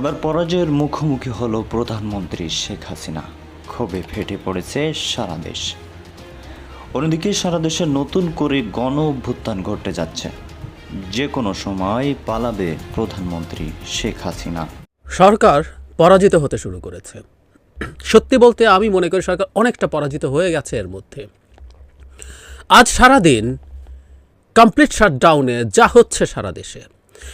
এবার পরাজয়ের মুখোমুখি হলো প্রধানমন্ত্রী শেখ হাসিনা। ক্ষোভে ফেটে পড়েছে সারা দেশ। অন্যদিকে সারা দেশে নতুন করে গণ অভ্যুত্থান ঘটতে যাচ্ছে। যে কোনো সময় পালাবে প্রধানমন্ত্রী শেখ হাসিনা। সরকার পরাজিত হতে শুরু করেছে। সত্যি বলতে আমি মনে করি সরকার অনেকটা পরাজিত হয়ে গেছে এর মধ্যে। আজ সারাদিন কমপ্লিট শাটডাউনে যা হচ্ছে সারা দেশে।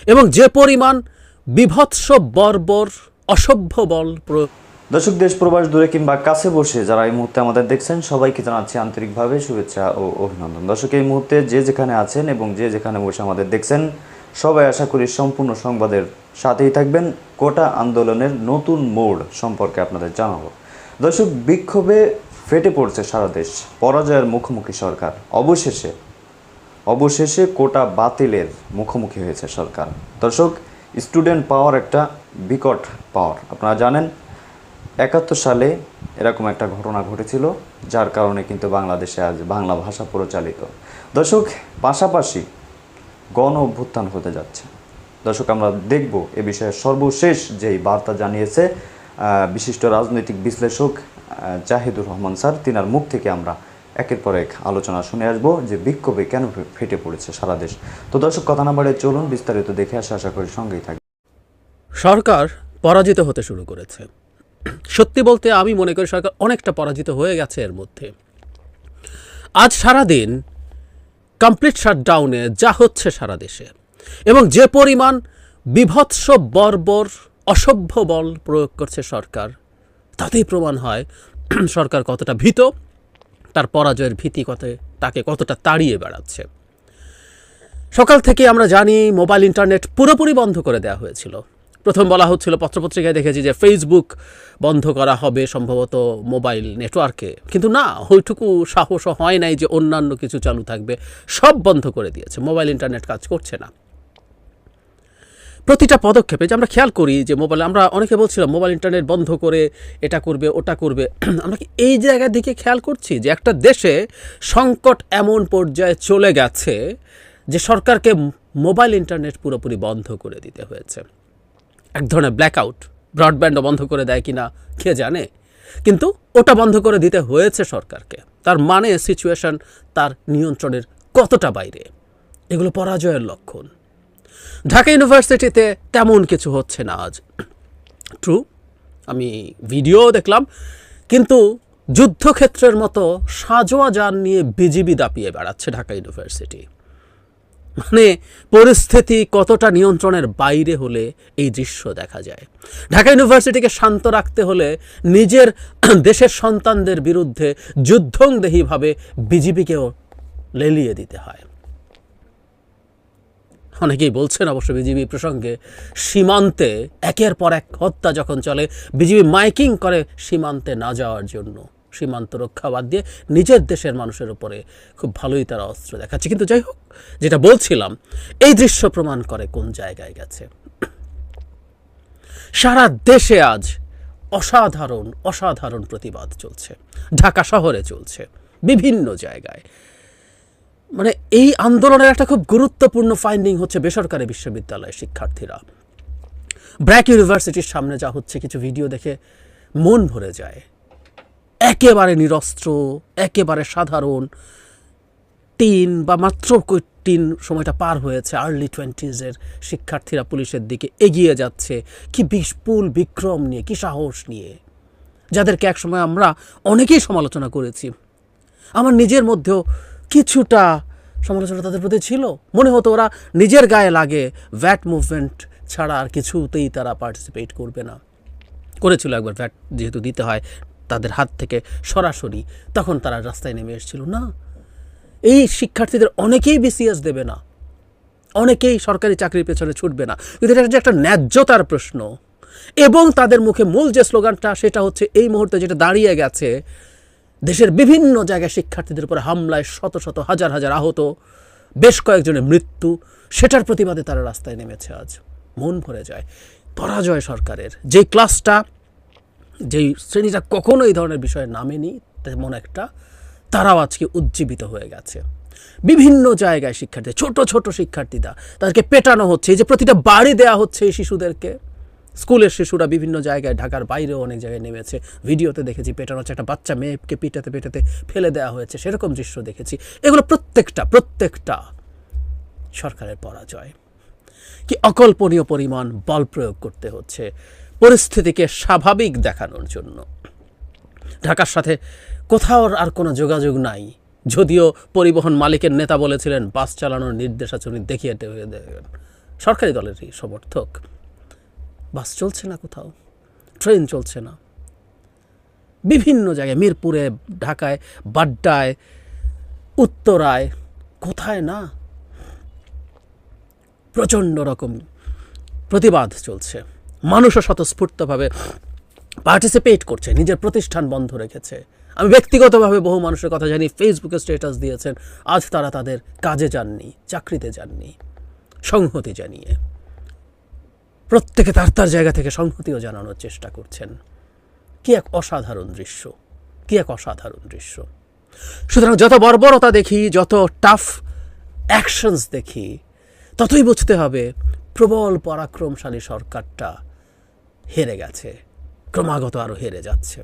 এবং যে পরিমাণ বিভৎস বর্বর অসভ্য বল প্রয়োগ দর্শক, দেশ প্রবাস দূরে কিংবা কাছে বসে যারা এই মুহূর্তে আমাদের দেখছেন, সবাইকে জানাচ্ছি আন্তরিকভাবে শুভেচ্ছা ও অভিনন্দন। দর্শক, এই মুহূর্তে যে যেখানে আছেন এবং যে যেখানে বসে আমাদের দেখছেন, সবাই আশা করি সম্পূর্ণ সংবাদের সাথেই থাকবেন। কোটা আন্দোলনের নতুন মোড় সম্পর্কে আপনাদের জানাব। দর্শক, বিক্ষোভে ফেটে পড়ছে সারা দেশ। পরাজয়ের মুখোমুখি সরকার। অবশেষে অবশেষে কোটা বাতিলের মুখোমুখি হয়েছে সরকার। দর্শক স্টুডেন্ট পাওয়ার একটা বিকট পাওয়ার। আপনারা জানেন, একাত্তর সালে এরকম একটা ঘটনা ঘটেছিল, যার কারণে কিন্তু বাংলাদেশে আজ বাংলা ভাষা প্রচালিত। দর্শক, পাশাপাশি গণ অভ্যুত্থান হতে যাচ্ছে। দর্শক, আমরা দেখব এ বিষয়ে সর্বশেষ যেই বার্তা জানিয়েছে বিশিষ্ট রাজনৈতিক বিশ্লেষক জাহিদুর রহমান স্যার, তিনার মুখ থেকে আমরা একের পর এক আলোচনা শুনে আসব যে বিক্ষোভে কেন ফেটে পড়েছে সারা দেশ। তো দর্শক, কথা না চলুন, বিস্তারিত দেখে আসা, আশা করি সঙ্গেই থাকবে সরকার পরাজিত হতে শুরু করেছে। সত্যি বলতে আমি মনে করি সরকার অনেকটা পরাজিত হয়ে গেছে এর মধ্যে। আজ সারাদিন কমপ্লিট শাটডাউনে যা হচ্ছে সারা দেশে এবং যে পরিমাণ বিভৎস বর্বর অসভ্য বল প্রয়োগ করছে সরকার, তাতেই প্রমাণ হয় সরকার কতটা ভীত। তার পরাজয়ের ভীতি কত তাকে কতটা তাড়িয়ে বেড়াচ্ছে। সকাল থেকে আমরা জানি মোবাইল ইন্টারনেট পুরোপুরি বন্ধ করে দেওয়া হয়েছিল। প্রথম বলা হচ্ছিল, পত্রপত্রিকায় দেখেছি যে ফেসবুক বন্ধ করা হবে সম্ভবত মোবাইল নেটওয়ার্কে। কিন্তু না, ওইটুকু সাহসও হয় নাই যে অন্যান্য কিছু চালু থাকবে। সব বন্ধ করে দিয়েছে। মোবাইল ইন্টারনেট কাজ করছে না। প্রতিটা পদক্ষেপে যে আমরা খেয়াল করি যে মোবাইল, আমরা অনেকে বলছিলাম মোবাইল ইন্টারনেট বন্ধ করে এটা করবে, ওটা করবে। আমরা কি এই জায়গার দিকে খেয়াল করছি যে একটা দেশে সংকট এমন পর্যায়ে চলে গেছে যে সরকারকে মোবাইল ইন্টারনেট পুরোপুরি বন্ধ করে দিতে হয়েছে? এক ধরনের ব্ল্যাকআউট ব্রডব্যান্ডও বন্ধ করে দেয় কি না কে জানে? কিন্তু ওটা বন্ধ করে দিতে হয়েছে সরকারকে। তার মানে সিচুয়েশন তার নিয়ন্ত্রণের কতটা বাইরে? এগুলো পরাজয়ের লক্ষণ। ঢাকা ইউনিভার্সিটিতে তেমন কিছু হচ্ছে না আজ। ট্রু আমি ভিডিও দেখলাম, কিন্তু যুদ্ধক্ষেত্রের মতো সাজোয়া যান নিয়ে বিজিবি দাপিয়ে বেড়াচ্ছে ঢাকা ইউনিভার্সিটি। মানে পরিস্থিতি কতটা নিয়ন্ত্রণের বাইরে হলে এই দৃশ্য দেখা যায়। ঢাকা ইউনিভার্সিটিকে শান্ত রাখতে হলে নিজের দেশের সন্তানদের বিরুদ্ধে যুদ্ধংদেহীভাবে বিজিবিকেও লেলিয়ে দিতে হয়। অনেকেই বলছেন অবশ্য বিজিবি প্রসঙ্গে, সীমান্তে একের পর এক হত্যা যখন চলে, বিজিবি মাইকিং করে সীমান্তে না যাওয়ার জন্য। সীমান্ত রক্ষা বাদ দিয়ে নিজের দেশের মানুষের উপরে খুব ভালোই তারা অস্ত্র দেখাচ্ছে। কিন্তু যাই হোক, যেটা বলছিলাম, এই দৃশ্য প্রমাণ করে কোন জায়গায় গেছে। সারা দেশে আজ অসাধারণ অসাধারণ প্রতিবাদ চলছে। ঢাকা শহরে চলছে, বিভিন্ন জায়গায়। মানে এই আন্দোলনের একটা খুব গুরুত্বপূর্ণ ফাইন্ডিং হচ্ছে বেসরকারি বিশ্ববিদ্যালয়ের শিক্ষার্থীরা। ব্র্যাক ইউনিভার্সিটির সামনে যা হচ্ছে, কিছু ভিডিও দেখে মন ভরে যায়। একেবারে নিরস্ত্র, একেবারে সাধারণ। টিন বা মাত্র টিন সময়টা পার হয়েছে আর্লি টোয়েন্টিজের শিক্ষার্থীরা পুলিশের দিকে এগিয়ে যাচ্ছে। কি বিপুল বিক্রম নিয়ে, কি সাহস নিয়ে। যাদেরকে একসময় আমরা অনেকেই সমালোচনা করেছি। আমার নিজের মধ্যেও কিছুটা সমালোচনা তাদের প্রতি ছিল। মনে হতো ওরা নিজের গায়ে লাগে। ভ্যাট মুভমেন্ট ছাড়া আর কিছুতেই তারা পার্টিসিপেট করবে না। করেছিল একবার ভ্যাট যেহেতু দিতে হয় তাদের হাত থেকে সরাসরি। তখন তারা রাস্তায় নেমে এসেছিল। না, এই শিক্ষার্থীদের অনেকেই বিসিএস দেবে না। অনেকেই সরকারি চাকরির পেছনে ছুটবে না। কিন্তু এটা যে একটা ন্যায্যতার প্রশ্ন। এবং তাদের মুখে মূল যে স্লোগানটা, সেটা হচ্ছে এই মুহূর্তে যেটা দাঁড়িয়ে গেছে দেশের বিভিন্ন জায়গায় শিক্ষার্থীদের উপর হামলায় শত শত, হাজার হাজার আহত, বেশ কয়েকজনের মৃত্যু, সেটার প্রতিবাদে তারা রাস্তায় নেমেছে আজ। মন ভরে যায়। পরাজয় সরকারের। যে ক্লাসটা যেই শ্রেণীটা কখনো এই ধরনের বিষয়ে নামেনি, তেমন একটা, তারাও আজকে উজ্জীবিত হয়ে গেছে। বিভিন্ন জায়গায় শিক্ষার্থী, ছোট ছোট শিক্ষার্থীরা, তাদেরকে পেটানো হচ্ছে। এই যে প্রতিটা বাড়ি দেওয়া হচ্ছে এই শিশুদেরকে। স্কুলের শিশুরা বিভিন্ন জায়গায়, ঢাকার বাইরেও অনেক জায়গায় নেমেছে। ভিডিওতে দেখেছি, পেটানো হচ্ছে একটা বাচ্চা মেয়েকে পিটাতে পেটাতে ফেলে দেওয়া হয়েছে। সেরকম দৃশ্য দেখেছি। এগুলো প্রত্যেকটা প্রত্যেকটা সরকারের পরাজয়। কি অকল্পনীয় পরিমাণ বল প্রয়োগ করতে হচ্ছে পরিস্থিতিকে স্বাভাবিক দেখানোর জন্য। ঢাকার সাথে কোথাও আর কোনো যোগাযোগ নাই। যদিও পরিবহন মালিকের নেতা বলেছিলেন, বাস চালানোর নির্দেশ আছে উনি দেখিয়ে দেবেন সরকারি দলেরই সমর্থক। বাস চলছে না কোথাও, ট্রেন চলছে না। বিভিন্ন জায়গায়, মিরপুরে, ঢাকায়, বাড্ডায়, উত্তরায়, কোথায় না, প্রচণ্ড রকম প্রতিবাদ চলছে। মানুষও স্বতঃস্ফূর্তভাবে পার্টিসিপেট করছে, নিজের প্রতিষ্ঠান বন্ধ রেখেছে। আমি ব্যক্তিগতভাবে বহু মানুষের কথা জানি ফেসবুকে স্ট্যাটাস দিয়েছেন, আজ তারা তাদের কাজে যাননি, চাকরিতে যাননি, সংহতি জানিয়ে। প্রত্যেকে তার তার জায়গা থেকে সংহতিও জানানোর চেষ্টা করছেন। কি এক অসাধারণ দৃশ্য, কি এক অসাধারণ দৃশ্য। সুতরাং যত বর্বরতা দেখি, যত টাফ অ্যাকশনস দেখি, ততই বুঝতে হবে প্রবল পরাক্রমশালী সরকারটা হেরে গেছে, ক্রমাগত আরও হেরে যাচ্ছে।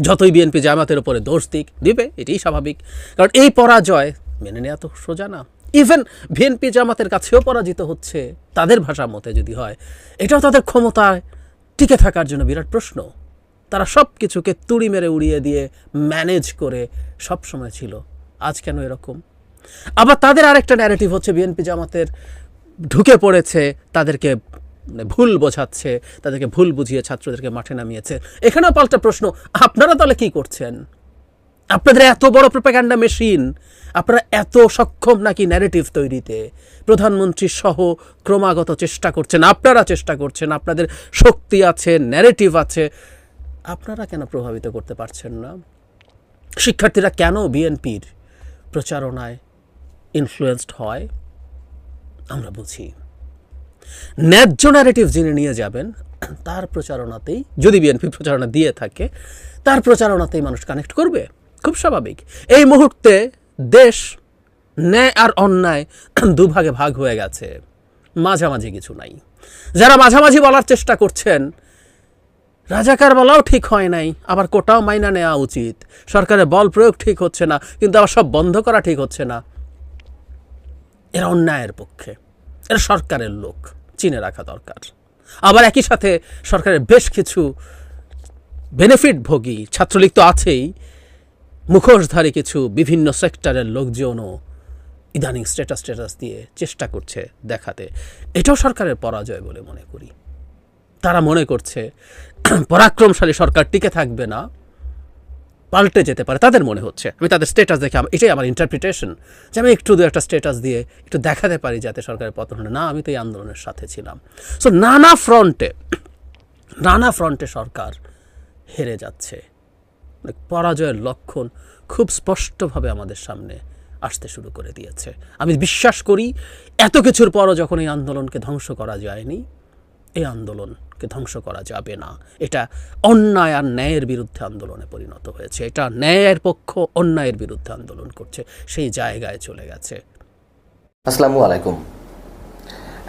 যতই বিএনপি জামাতের উপরে দোষ দিক, দিবে, এটাই স্বাভাবিক। কারণ এই পরাজয় মেনে নেওয়া তো সোজা না। ইভেন বিএনপি জামাতের কাছেও পরাজিত হচ্ছে, তাদের ভাষা মতে যদি হয়, এটাও তাদের ক্ষমতায় টিকে থাকার জন্য বিরাট প্রশ্ন। তারা সব কিছুকে তুড়ি মেরে উড়িয়ে দিয়ে ম্যানেজ করে সব সময় ছিল। আজ কেন এরকম? আবার তাদের আরেকটা ন্যারেটিভ হচ্ছে বিএনপি জামাতের ঢুকে পড়েছে, তাদেরকে ভুল বোঝাচ্ছে, তাদেরকে ভুল বুঝিয়ে ছাত্রদেরকে মাঠে নামিয়েছে। এখানেও পাল্টা প্রশ্ন, আপনারা তাহলে কি করছেন? আপনাদের এত বড় প্রোপাগান্ডা মেশিন আপনারা এত সক্ষম নাকি ন্যারেটিভ তৈরিতে? প্রধানমন্ত্রী সহ ক্রমাগত চেষ্টা করছেন, আপনারা চেষ্টা করছেন, আপনাদের শক্তি আছে ন্যারেটিভ আছে। আপনারা কেন প্রভাবিত করতে পারছেন না? শিক্ষার্থীরা কেন বিএনপির প্রচারণায় ইনফ্লুয়েসড হয়? আমরা বুঝি। ন্যায্য ন্যারেটিভ যিনি নিয়ে যাবেন, তার প্রচারণাতেই, যদি বিএনপি প্রচারণা দিয়ে থাকে, তার প্রচারণাতেই মানুষ কানেক্ট করবে। খুব স্বাভাবিক। এই মুহূর্তে দেশ ন্যায় আর অন্যায় দুভাগে ভাগ হয়ে গেছে। মাঝামাঝি কিছু নাই। যারা মাঝামাঝি বলার চেষ্টা করছেন, রাজাকার বলাও ঠিক হয় নাই, আবার কোটাও মাইনা নেওয়া উচিত। সরকারের বল প্রয়োগ ঠিক হচ্ছে না, কিন্তু আবার সব বন্ধ করা ঠিক হচ্ছে না। এরা অন্যায়ের পক্ষে। এরা সরকারের লোক, চিনে রাখা দরকার। আবার একই সাথে সরকারের বেশ কিছু বেনিফিট ভোগী, ছাত্রলীগ তো আছেই মুখোশধারী কিছু বিভিন্ন সেক্টরের লোকজনও ইদানিং স্ট্যাটাস স্ট্যাটাস দিয়ে চেষ্টা করছে দেখাতে। এটাও সরকারের পরাজয় বলে মনে করি। তারা মনে করছে, পরাক্রমশালী সরকার টিকে থাকবে না, পাল্টে যেতে পারে। তাদের মনে হচ্ছে। আমি তাদের স্ট্যাটাস দেখে এটাই আমার ইন্টারপ্রিটেশন যে আমি একটু দু একটা স্ট্যাটাস দিয়ে একটু দেখাতে পারি যাতে সরকারের পতন না, আমি তো এই আন্দোলনের সাথে ছিলাম। সো নানা ফ্রন্টে নানা ফ্রন্টে সরকার হেরে যাচ্ছে। মানে পরাজয়ের লক্ষণ খুব স্পষ্টভাবে আমাদের সামনে আসতে শুরু করে দিয়েছে। আমি বিশ্বাস করি, এত কিছুর পরও যখন এই আন্দোলনকে ধ্বংস করা যায়নি, এই আন্দোলনকে ধ্বংস করা যাবে না। এটা অন্যায় আর ন্যায়ের বিরুদ্ধে আন্দোলনে পরিণত হয়েছে। এটা ন্যায়ের পক্ষ অন্যায়ের বিরুদ্ধে আন্দোলন করছে, সেই জায়গায় চলে গেছে। আসসালামু আলাইকুম।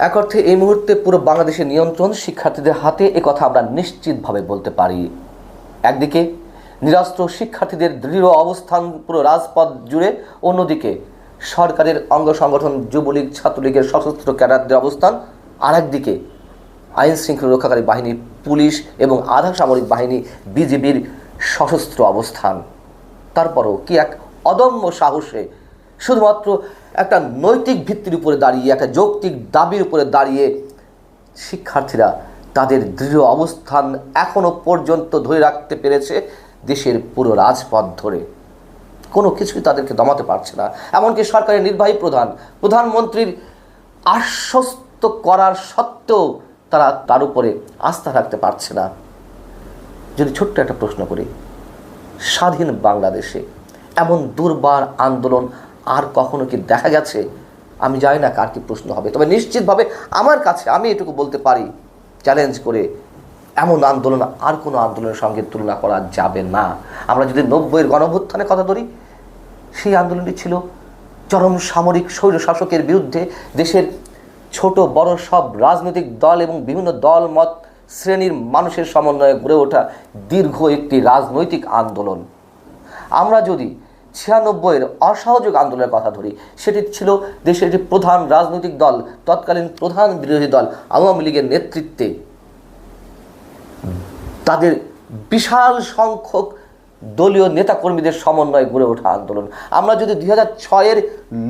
এক অর্থে এই মুহূর্তে পুরো বাংলাদেশের নিয়ন্ত্রণ শিক্ষার্থীদের হাতে কথা আমরা নিশ্চিতভাবে বলতে পারি। একদিকে নিরাস্ত্র শিক্ষার্থীদের দৃঢ় অবস্থান, পুরো রাজপথ জুড়ে অন্যদিকে সরকারের অঙ্গ সংগঠন যুবলীগ, ছাত্রলীগের সশস্ত্র ক্যাডারদের অবস্থান আর একদিকে আইন শৃঙ্খলা রক্ষাকারী বাহিনী, পুলিশ এবং আধা সামরিক বাহিনী, বিজিবির সশস্ত্র অবস্থান। তারপরও কি এক অদম্য সাহসে শুধুমাত্র একটা নৈতিক ভিত্তির উপরে দাঁড়িয়ে, একটা যৌক্তিক দাবির উপরে দাঁড়িয়ে শিক্ষার্থীরা তাদের দৃঢ় অবস্থান এখনও পর্যন্ত ধরে রাখতে পেরেছে? দেশের পুরো রাজপথ ধরে। কোনো কিছুই তাদেরকে দমাতে পারছে না। এমনকি সরকারের নির্বাহী প্রধান, প্রধানমন্ত্রীর আশ্বস্ত করার সত্ত্বেও তারা তার উপরে আস্থা রাখতে পারছে না। যদি ছোট্ট একটা প্রশ্ন করি, স্বাধীন বাংলাদেশে এমন দুর্বার আন্দোলন আর কখনো কি দেখা গেছে? আমি জানি না কার কি প্রশ্ন হবে। তবে নিশ্চিতভাবে আমার কাছে, আমি এটুকু বলতে পারি চ্যালেঞ্জ করে এমন আন্দোলন, আর কোনো আন্দোলনের সঙ্গে তুলনা করা যাবে না। আমরা যদি নব্বইয়ের গণভ্যুত্থানের কথা ধরি, সেই আন্দোলনটি ছিল চরম সামরিক স্বৈর শাসকের বিরুদ্ধে দেশের ছোট, বড় সব রাজনৈতিক দল এবং বিভিন্ন দল মত শ্রেণির মানুষের সমন্বয়ে গড়ে ওঠা দীর্ঘ একটি রাজনৈতিক আন্দোলন। আমরা যদি ছিয়ানব্বইয়ের অসহযোগ আন্দোলনের কথা ধরি, সেটি ছিল দেশের একটি প্রধান রাজনৈতিক দল, তৎকালীন প্রধান বিরোধী দল আওয়ামী লীগের নেতৃত্বে। তাদের বিশাল সংখ্যক দলীয় নেতাকর্মীদের সমন্বয়ে গড়ে ওঠা আন্দোলন। আমরা যদি দুই হাজার ছয়ের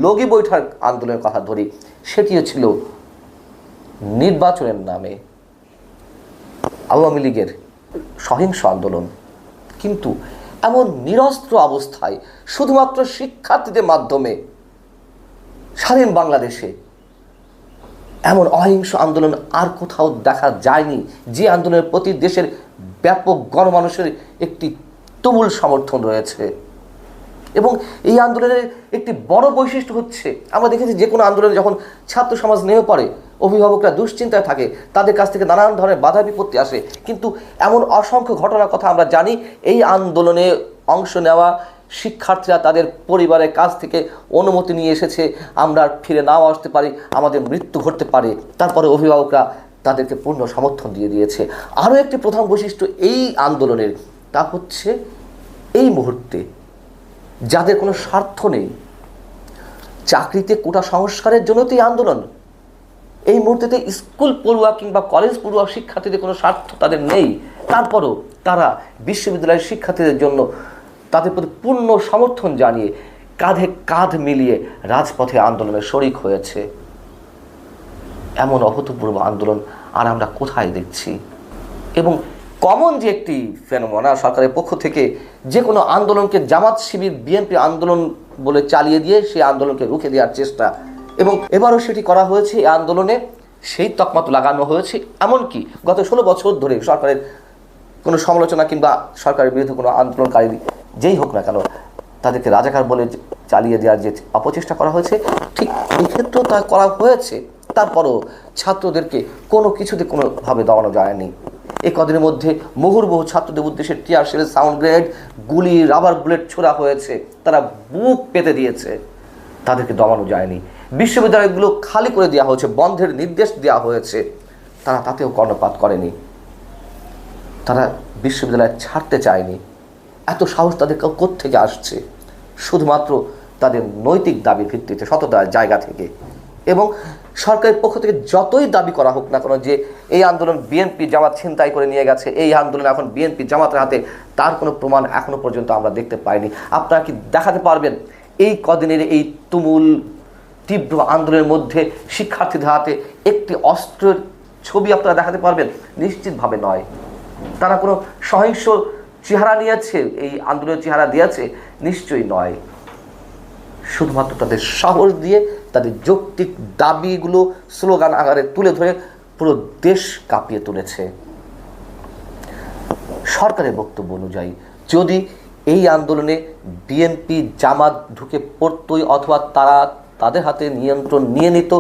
লগি বৈঠক আন্দোলনের কথা ধরি, সেটিও ছিল নির্বাচনের নামে আওয়ামী লীগের সহিংস আন্দোলন। কিন্তু এমন নিরস্ত্র অবস্থায় শুধুমাত্র শিক্ষার্থীদের মাধ্যমে স্বাধীন বাংলাদেশে এমন অহিংস আন্দোলন আর কোথাও দেখা যায়নি, যে আন্দোলনের প্রতি দেশের ব্যাপক গণমানুষের একটি তুমুল সমর্থন রয়েছে। এবং এই আন্দোলনের একটি বড় বৈশিষ্ট্য হচ্ছে, আমরা দেখেছি যে কোনো আন্দোলনে যখন ছাত্র সমাজ নেমে পড়ে, অভিভাবকরা দুশ্চিন্তায় থাকে, তাদের কাছ থেকে নানান ধরনের বাধা বিপত্তি আসে। কিন্তু এমন অসংখ্য ঘটনার কথা আমরা জানি, এই আন্দোলনে অংশ নেওয়া শিক্ষার্থীরা তাদের পরিবারের কাছ থেকে অনুমতি নিয়ে এসেছে, আমরা ফিরে নাও আসতে পারি, আমাদের মৃত্যু ঘটতে পারে। তারপরে অভিভাবকরা তাদেরকে পূর্ণ সমর্থন দিয়ে দিয়েছে। আরও একটি প্রধান বৈশিষ্ট্য এই আন্দোলনের, তা হচ্ছে এই মুহূর্তে যাদের কোনো স্বার্থ নেই, চাকরিতে কোটা সংস্কারের জন্য তো এই আন্দোলন। এই মুহূর্তেতে স্কুল পড়ুয়া কিংবা কলেজ পড়ুয়া শিক্ষার্থীদের কোনো স্বার্থ তাদের নেই। তারপরও তারা বিশ্ববিদ্যালয়ের শিক্ষার্থীদের জন্য তাদের প্রতি পূর্ণ সমর্থন জানিয়ে কাঁধে কাঁধ মিলিয়ে রাজপথে আন্দোলনে শরিক হয়েছে। এমন অভূতপূর্ব আন্দোলন আর আমরা কোথায় দেখছি? এবং কমন যে একটি ফেনোমনা সরকারের পক্ষ থেকে যে কোনো আন্দোলনকে জামাত শিবির, বিএনপি আন্দোলন বলে চালিয়ে দিয়ে সেই আন্দোলনকে রুখে দেওয়ার চেষ্টা। এবং এবারও সেটি করা হয়েছে, এই আন্দোলনে সেই তকমাত লাগানো হয়েছে। এমনকি গত ষোলো বছর ধরে সরকারের কোনো সমালোচনা কিংবা সরকারের বিরুদ্ধে কোনো আন্দোলনকারী যেই হোক না কেন, তাদেরকে রাজাকার বলে চালিয়ে দেওয়ার যে অপচেষ্টা করা হয়েছে, ঠিক এক্ষেত্রেও তা করা হয়েছে। তারপরও ছাত্রদেরকে কোনো কিছুতে কোনোভাবে দমানো যায়নি। এই কদিনের মধ্যে মুহুর্মুহু ছাত্রদের উদ্দেশ্যে টিয়ার শেল সাউন্ড গ্রেনেড, গুলি, রাবার বুলেট ছোড়া হয়েছে, তারা বুক পেতে দিয়েছে। তাদেরকে দমানো যায়নি। বিশ্ববিদ্যালয়গুলো খালি করে দেওয়া হয়েছে, বন্ধের নির্দেশ দেওয়া হয়েছে। তারা তাতেও কর্ণপাত করেনি। তারা বিশ্ববিদ্যালয় ছাড়তে চায়নি। এত সাহস তাদের থেকে আসছে? শুধুমাত্র তাদের নৈতিক দাবির ভিত্তিতে সততার জায়গা থেকে। এবং সরকারের পক্ষ থেকে যতই দাবি করা হোক না কেন যে এই আন্দোলন বিএনপি জামাত ছিনতাই করে নিয়ে গেছে, এই আন্দোলন এখন বিএনপি জামাতের হাতে, তার কোনো প্রমাণ এখনও পর্যন্ত আমরা দেখতে পাইনি। আপনারা কি দেখাতে পারবেন এই কদিনের এই তুমুল, তীব্র আন্দোলনের মধ্যে শিক্ষার্থীদের হাতে একটি অস্ত্রের ছবি আপনারা দেখাতে পারবেন? নিশ্চিতভাবে নয়। তারা কোনো সহিংস চেহারা নিয়েছে এই আন্দোলনের চেহারা দিয়েছে, নিশ্চয়ই নয়। শুধুমাত্র তাদের সাহস দিয়ে তাদের যৌক্তিক দাবিগুলো স্লোগান আকারে তুলে ধরে পুরো দেশ কাঁপিয়ে তুলেছে। সরকারের বক্তব্য অনুযায়ী, যদি এই আন্দোলনে বিএনপি জামাত ঢুকে পড়তই অথবা তারা তাদের হাতে নিয়ন্ত্রণ নিয়ে নিত,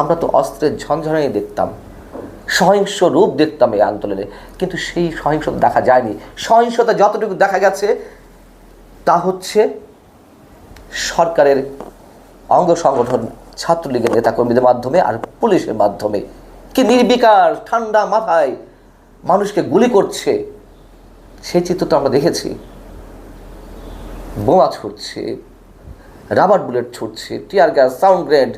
আমরা তো অস্ত্রের ঝঞ্ঝনাই দেখতাম। সহিংস রূপ দেখতাম এই আন্দোলনে। কিন্তু সেই সহিংসতা দেখা যায়নি। সহিংসতা যতটুকু দেখা গেছে, তা হচ্ছে সরকারের অঙ্গ সংগঠন ছাত্রলীগের নেতাকর্মীদের মাধ্যমে আর পুলিশের মাধ্যমে। কি নির্বিকার, ঠান্ডা মাথায় মানুষকে গুলি করছে সেই চিত্র তো আমরা দেখেছি। বোমা ছুটছে রাবার বুলেট ছুটছে টিয়ার গ্যাস, সাউন্ড গ্রেড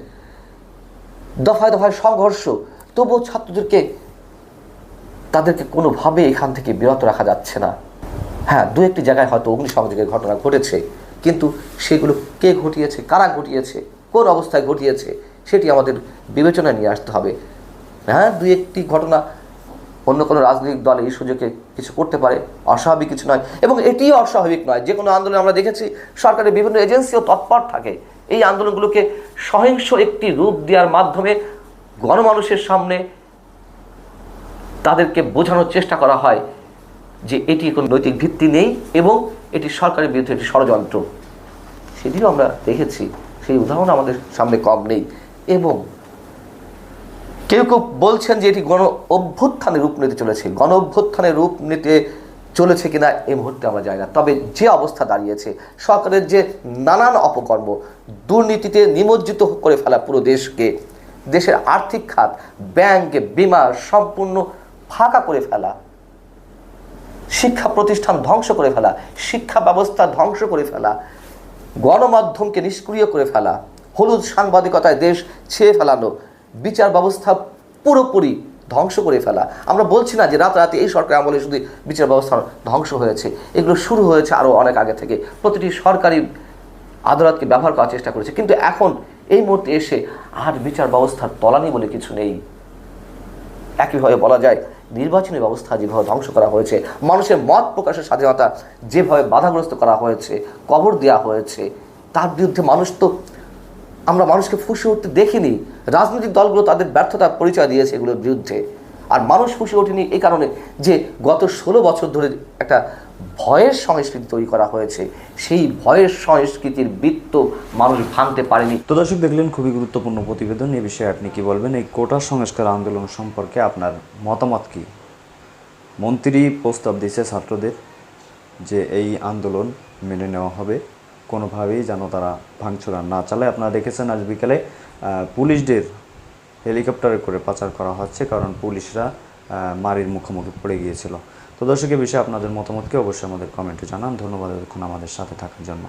দফায় দফায় সংঘর্ষ। তবুও ছাত্রদেরকে, তাদেরকে কোনোভাবে এখান থেকে বিরত রাখা যাচ্ছে না। হ্যাঁ দু একটি জায়গায় হয়তো অগ্নিসংযোগের ঘটনা ঘটেছে, কিন্তু সেগুলো কে ঘটিয়েছে, কারা ঘটিয়েছে, কোন অবস্থায় ঘটিয়েছে, সেটি আমাদের বিবেচনায় নিয়ে আসতে হবে। হ্যাঁ দু একটি ঘটনা অন্য কোনো রাজনৈতিক দল এই সুযোগে কিছু করতে পারে, অস্বাভাবিক কিছু নয়, এবং এটিও অস্বাভাবিক নয়। যে কোনো আন্দোলন আমরা দেখেছি, সরকারের বিভিন্ন এজেন্সিও তৎপর থাকে। এই আন্দোলনগুলোকে সহিংস একটি রূপ দেওয়ার মাধ্যমে গণমানুষের সামনে তাদেরকে বোঝানোর চেষ্টা করা হয় যে এটি কোনো নৈতিক ভিত্তি নেই এবং এটি সরকারের বিরুদ্ধে একটি ষড়যন্ত্র। সেটিও আমরা দেখেছি। সেই উদাহরণ আমাদের সামনে কম নেই এবং কেউ কেউ বলছেন যে এটি গণ অভ্যুত্থানের রূপ নিতে চলেছে। গণ অভ্যুত্থানের রূপ নিতে চলেছে কিনা এই মুহূর্তে আমরা জানি না। তবে যে অবস্থা দাঁড়িয়েছে, সরকারের যে নানান অপকর্ম, দুর্নীতিতে নিমজ্জিত করে ফেলা পুরো দেশকে দেশের আর্থিক খাত, ব্যাংক, বিমা সম্পূর্ণ ফাঁকা করে ফেলা, শিক্ষা প্রতিষ্ঠান ধ্বংস করে ফেলা, শিক্ষা ব্যবস্থা ধ্বংস করে ফেলা, গণমাধ্যমকে নিষ্ক্রিয় করে ফেলা, হলুদ সাংবাদিকতায় দেশ ছেয়ে ফেলানো, বিচার ব্যবস্থা পুরোপুরি ধ্বংস করে ফেলা। আমরা বলছি না যে রাতারাতি এই সরকার আমলে শুধু বিচার ব্যবস্থা ধ্বংস হয়েছে, এগুলো শুরু হয়েছে আরও অনেক আগে থেকে। প্রতিটি সরকারি আদালতকে ব্যবহার করার চেষ্টা করেছে। কিন্তু এখন এই মুহূর্তে এসে আর বিচার ব্যবস্থার তলানি বলে কিছু নেই। একইভাবে বলা যায়, নির্বাচনী ব্যবস্থা যেভাবে ধ্বংস করা হয়েছে, মানুষের মত প্রকাশের স্বাধীনতা যেভাবে বাধাগ্রস্ত করা হয়েছে, কবর দেওয়া হয়েছে, তার বিরুদ্ধে মানুষ তো, আমরা মানুষকে ফুসে উঠতে দেখিনি। রাজনৈতিক দলগুলো তাদের ব্যর্থতার পরিচয় দিয়েছে এগুলোর বিরুদ্ধে। আর মানুষ ফুসে ওঠেনি এই কারণে যে গত ষোলো বছর ধরে একটা ভয়ের সংস্কৃতি তৈরি করা হয়েছে, সেই ভয়ের সংস্কৃতির বৃত্ত মানুষ ভাঙতে পারেনি। তো দর্শক, দেখলেন খুবই গুরুত্বপূর্ণ প্রতিবেদন, এ বিষয়ে আপনি কি বলবেন? এই কোটা সংস্কার আন্দোলন সম্পর্কে আপনার মতামত কি? মন্ত্রী প্রস্তাব দিয়েছে ছাত্রদের যে এই আন্দোলন মেনে নেওয়া হবে। কোনোভাবেই যেন তারা ভাঙচুরা না চালায়। আপনারা দেখেছেন আজ বিকালে পুলিশদের হেলিকপ্টারে করে পাচার করা হচ্ছে, কারণ পুলিশরা মারির মুখোমুখি পড়ে গিয়েছিল। তো দর্শকের বিষয়ে আপনাদের মতামতকে অবশ্যই আমাদের কমেন্টে জানান। ধন্যবাদ এতক্ষণ আমাদের সাথে থাকার জন্য।